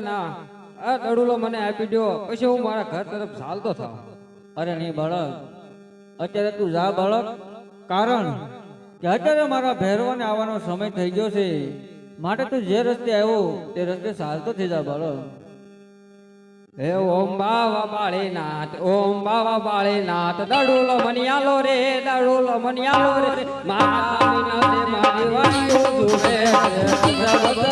ના, આ દડુલો મને આપી દો પછી હું મારા ઘર તરફ ચાલતો થાવ. અરે નહીં બાળક, અત્યારે તું જા બાળક, કારણ કે અત્યારે મારા ભેરવાને આવવાનો સમય થઈ ગયો છે. માટે તું જે રસ્તે આવ્યો, તે રસ્તે ચાલતો થઈ જા બાળક. હે ઓમ બાવા બાળીનાથ, ઓમ બાવા બાળીનાથ, દડુલો મનિયાલો રે, દડુલો મનિયાલો રે. મારી વાણીઓ જગતનયાલો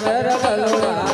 મનિયાલો